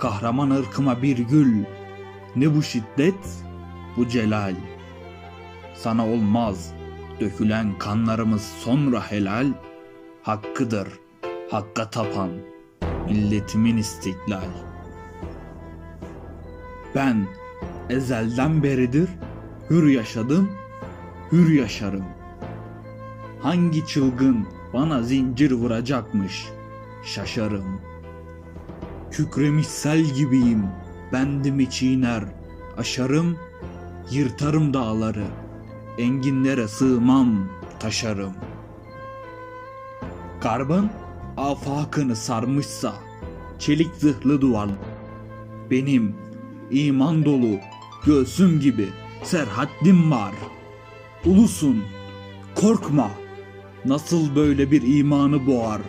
Kahraman ırkıma bir gül, ne bu şiddet, bu celal. Sana olmaz, dökülen kanlarımız sonra helal. Hakkıdır, hakka tapan, milletimin istiklal. Ben ezelden beridir hür yaşadım, hür yaşarım. Hangi çılgın bana zincir vuracakmış, şaşarım. Kükremiş sel gibiyim, bendimi çiğner, aşarım, yırtarım dağları, enginlere sığmam, taşarım. Garbın afakını sarmışsa, çelik zırhlı duvar, benim iman dolu göğsüm gibi serhaddim var. Ulusun, korkma. Nasıl böyle bir imanı boğar?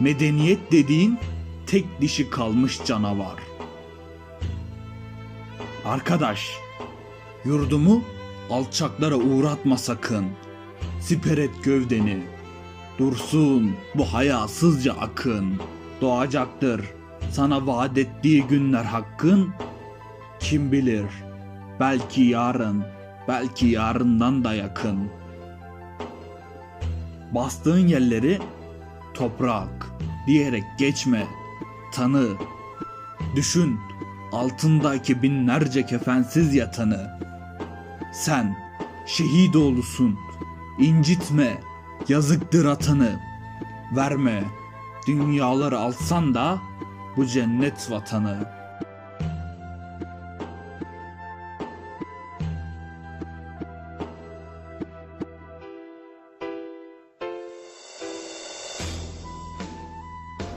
Medeniyet dediğin tek dişi kalmış canavar. Arkadaş, yurdumu alçaklara uğratma sakın. Siper et gövdeni. Dursun bu hayasızca akın. Doğacaktır sana vaat ettiği günler hakkın. Kim bilir belki yarın, belki yarından da yakın. Bastığın yerleri toprak diyerek geçme, tanı. Düşün altındaki binlerce kefensiz yatanı. Sen şehit oğlusun, incitme, yazıktır atanı. Verme, dünyaları alsan da bu cennet vatanı.''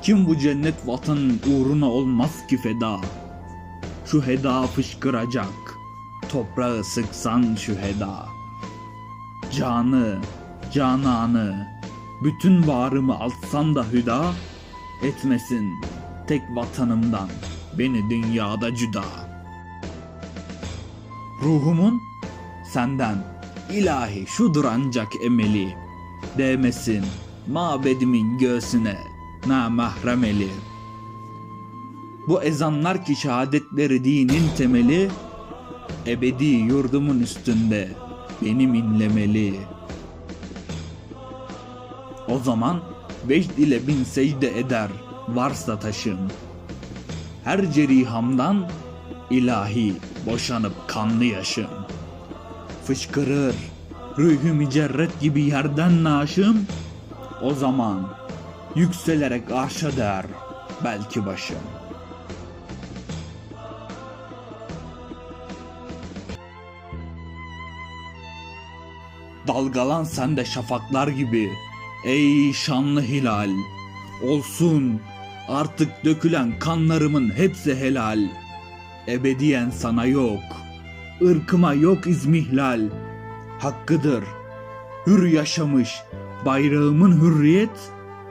Kim bu cennet vatanın uğruna olmaz ki feda? Şu heda fışkıracak, toprağı sıksan şu heda. Canı, cananı, bütün varımı alsan da hüda, etmesin tek vatanımdan beni dünyada cüda. Ruhumun senden ilahi şudur ancak emeli, değmesin mabedimin göğsüne namahrem eli. Bu ezanlar ki şehadetleri dinin temeli, ebedi yurdumun üstünde benim inlemeli. O zaman vecd ile bin secde eder varsa taşım. Her cerihamdan ilahi boşanıp kanlı yaşım. Fışkırır ruhu mücerret gibi yerden naşım. O zaman yükselerek arşa der belki başım. Dalgalan sen de şafaklar gibi ey şanlı hilal. Olsun artık dökülen kanlarımın hepsi helal. Ebediyen sana yok, ırkıma yok izmihlal. Hakkıdır, hür yaşamış bayrağımın hürriyet,